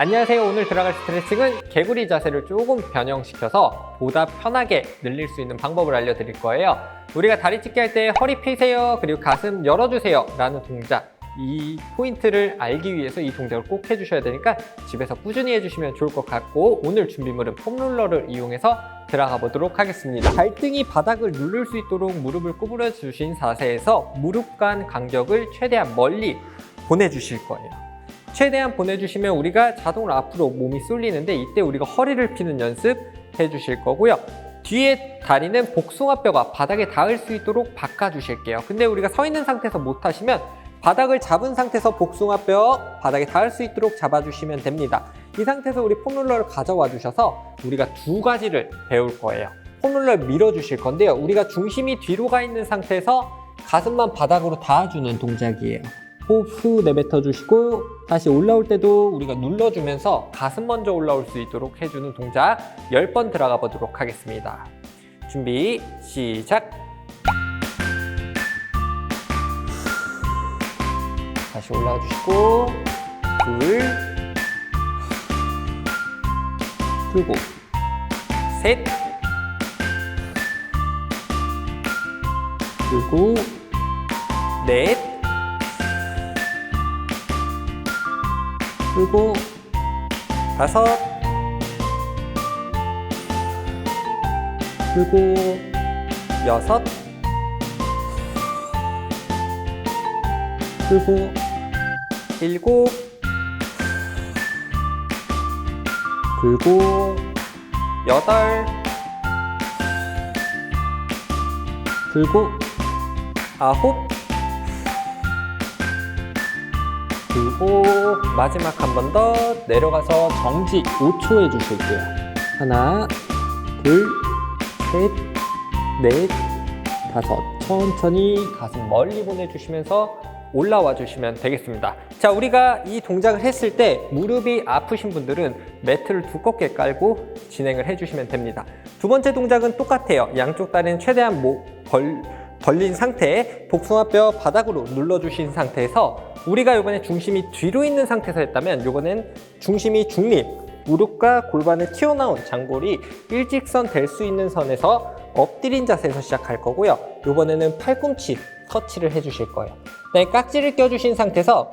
안녕하세요. 오늘 들어갈 스트레칭은 개구리 자세를 조금 변형시켜서 보다 편하게 늘릴 수 있는 방법을 알려드릴 거예요. 우리가 다리 찢기 할 때 허리 펴세요. 그리고 가슴 열어주세요. 라는 동작. 이 포인트를 알기 위해서 이 동작을 꼭 해주셔야 되니까 집에서 꾸준히 해주시면 좋을 것 같고 오늘 준비물은 폼롤러를 이용해서 들어가 보도록 하겠습니다. 발등이 바닥을 누를 수 있도록 무릎을 구부려 주신 자세에서 무릎 간 간격을 최대한 멀리 보내주실 거예요. 최대한 보내주시면 우리가 자동으로 앞으로 몸이 쏠리는데 이때 우리가 허리를 피는 연습 해주실 거고요. 뒤에 다리는 복숭아뼈가 바닥에 닿을 수 있도록 바꿔주실게요. 근데 우리가 서 있는 상태에서 못하시면 바닥을 잡은 상태에서 복숭아뼈 바닥에 닿을 수 있도록 잡아주시면 됩니다. 이 상태에서 우리 폼롤러를 가져와 주셔서 우리가 두 가지를 배울 거예요. 폼롤러를 밀어주실 건데요. 우리가 중심이 뒤로 가 있는 상태에서 가슴만 바닥으로 닿아주는 동작이에요. 호흡 후 내뱉어 주시고 다시 올라올 때도 우리가 눌러주면서 가슴 먼저 올라올 수 있도록 해주는 동작 10번 들어가 보도록 하겠습니다. 준비 시작! 다시 올라와 주시고 둘 풀고 셋 그리고 넷 그리고 다섯. 그리고 여섯. 그리고 일곱. 그리고 여덟. 그리고 아홉 그리고 마지막 한 번 더 내려가서 정지 5초 해주실게요. 하나, 둘, 셋, 넷, 다섯. 천천히 가슴 멀리 보내주시면서 올라와 주시면 되겠습니다. 자, 우리가 이 동작을 했을 때 무릎이 아프신 분들은 매트를 두껍게 깔고 진행을 해주시면 됩니다. 두 번째 동작은 똑같아요. 양쪽 다리는 최대한 모, 벌, 벌린 상태에 복숭아뼈 바닥으로 눌러주신 상태에서 우리가 이번에 중심이 뒤로 있는 상태에서 했다면 이번엔 중심이 중립, 무릎과 골반을 튀어나온 장골이 일직선 될 수 있는 선에서 엎드린 자세에서 시작할 거고요. 이번에는 팔꿈치 터치를 해주실 거예요. 네, 깍지를 껴주신 상태에서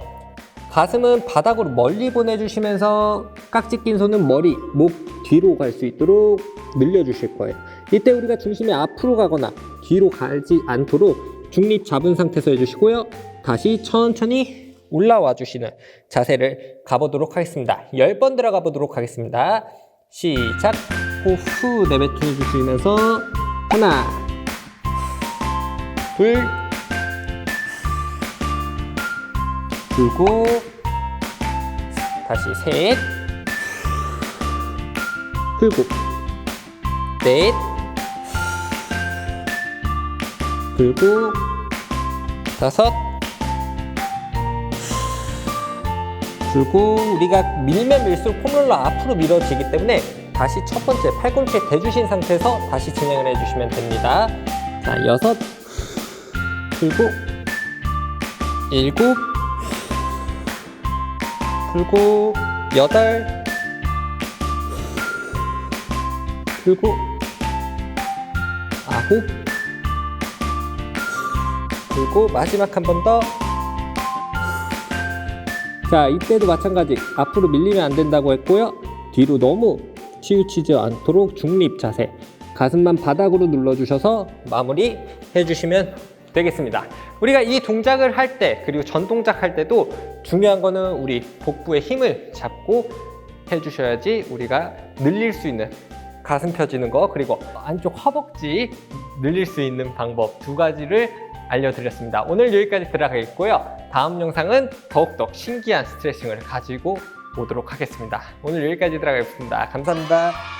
가슴은 바닥으로 멀리 보내주시면서 깍지 낀 손은 머리, 목 뒤로 갈 수 있도록 늘려주실 거예요. 이때 우리가 중심이 앞으로 가거나 뒤로 가지 않도록 중립 잡은 상태에서 해주시고요. 다시 천천히 올라와 주시는 자세를 가보도록 하겠습니다. 10번 들어가 보도록 하겠습니다. 시작! 호흡 후 내뱉어 주시면서 하나, 둘, 그리고 다시 셋, 그리고 넷, 그리고 다섯, 그리고 우리가 밀면 밀수록 폼롤러 앞으로 밀어지기 때문에 다시 첫 번째 팔꿈치에 대주신 상태에서 다시 진행을 해주시면 됩니다. 자, 여섯, 그리고 일곱, 그리고 여덟, 그리고 아홉, 그리고 마지막 한 번 더. 자, 이때도 마찬가지. 앞으로 밀리면 안 된다고 했고요. 뒤로 너무 치우치지 않도록 중립 자세. 가슴만 바닥으로 눌러주셔서 마무리 해주시면 되겠습니다. 우리가 이 동작을 할 때, 그리고 전 동작 할 때도 중요한 거는 우리 복부의 힘을 잡고 해주셔야지 우리가 늘릴 수 있는 가슴 펴지는 거, 그리고 안쪽 허벅지 늘릴 수 있는 방법 두 가지를 알려드렸습니다. 오늘 여기까지 들어가겠고요. 다음 영상은 더욱더 신기한 스트레칭을 가지고 오도록 하겠습니다. 오늘 여기까지 들어가겠습니다. 감사합니다.